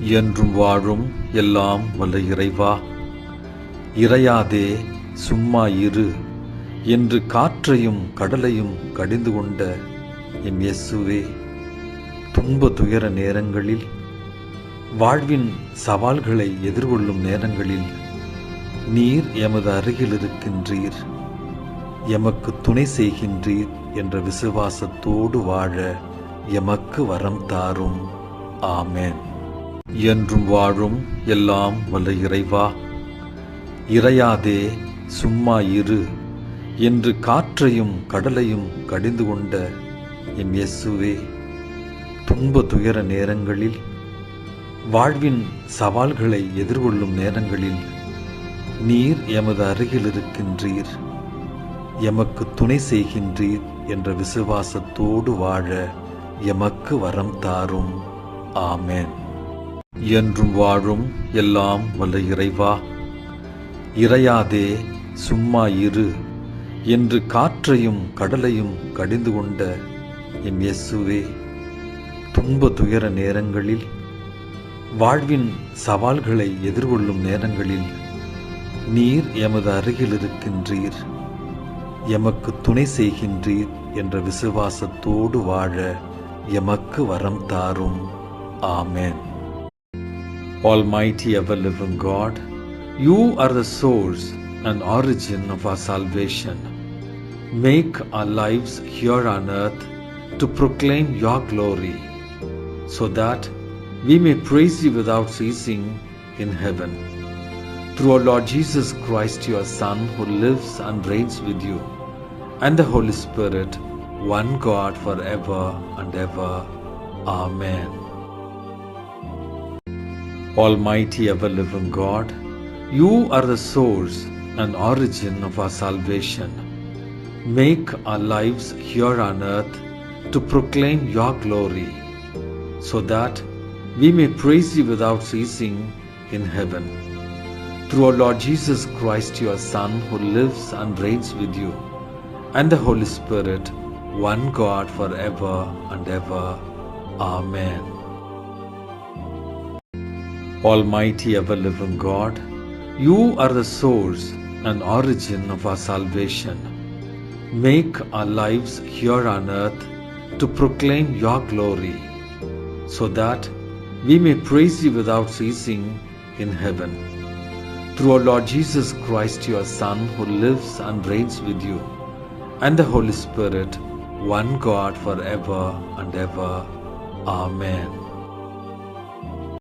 என்றும் வாழும் எல்லாம் வல்ல இறைவா. இறையாதே சும்மா இரு. என்று காற்றையும் கடலையும் கடிந்து கொண்ட என் இயேசுவே துன்ப துயர நேரங்களில் வாழ்வின் சவால்களை எதிர்கொள்ளும் நேரங்களில் நீர் எமது அருகில் இருக்கின்றீர். எமக்கு துணை செய்கின்றீர் என்ற விசுவாசத்தோடு வாழ எமக்கு வரம் தாரும். ஆமேன். என்றும் வாழும் எல்லாம் வல்ல இறைவா. இறையாதே சும்மா இரு. என்று காற்றையும் கடலையும் கடிந்து கொண்ட என் இயேசுவே துன்ப துயர நேரங்களில் வாழ்வின் சவால்களை எதிர்கொள்ளும் நேரங்களில் நீர் எமது அருகில் இருக்கின்றீர். எமக்கு துணை செய்கின்றீர் என்ற விசுவாசத்தோடு வாழ எமக்கு வரம் தாரும். ஆமேன். என்றும் வாழும் எல்லாம் வல்ல இறைவா. இறையாதே சும்மா இரு. என்று காற்றையும் கடலையும் கடிந்து கொண்ட என் இயேசுவே துன்ப துயர நேரங்களில் வாழ்வின் சவால்களை எதிர்கொள்ளும் நேரங்களில் நீர் எமது அருகில் இருக்கின்றீர். எமக்கு துணை செய்கின்றீர் என்ற விசுவாசத்தோடு வாழ எமக்கு வரம் தாரும். ஆமேன். Almighty ever living God, you are the source and origin of our salvation. Make our lives here on earth to proclaim your glory, so that we may praise you without ceasing in heaven. Through our Lord Jesus Christ, your Son, who lives and reigns with you, and the Holy Spirit, one God forever and ever. Amen. Almighty ever living God, you are the source and origin of our salvation. Make our lives here on earth to proclaim your glory, so that we may praise you without ceasing in heaven. Through our Lord Jesus Christ, your Son, who lives and reigns with you, and the Holy Spirit, one God forever and ever. Amen. Almighty ever living God, you are the source and origin of our salvation. Make our lives here on earth to proclaim your glory, so that we may praise you without ceasing in heaven. Through our Lord Jesus Christ, your Son, who lives and reigns with you, and the Holy Spirit, one God forever and ever. Amen.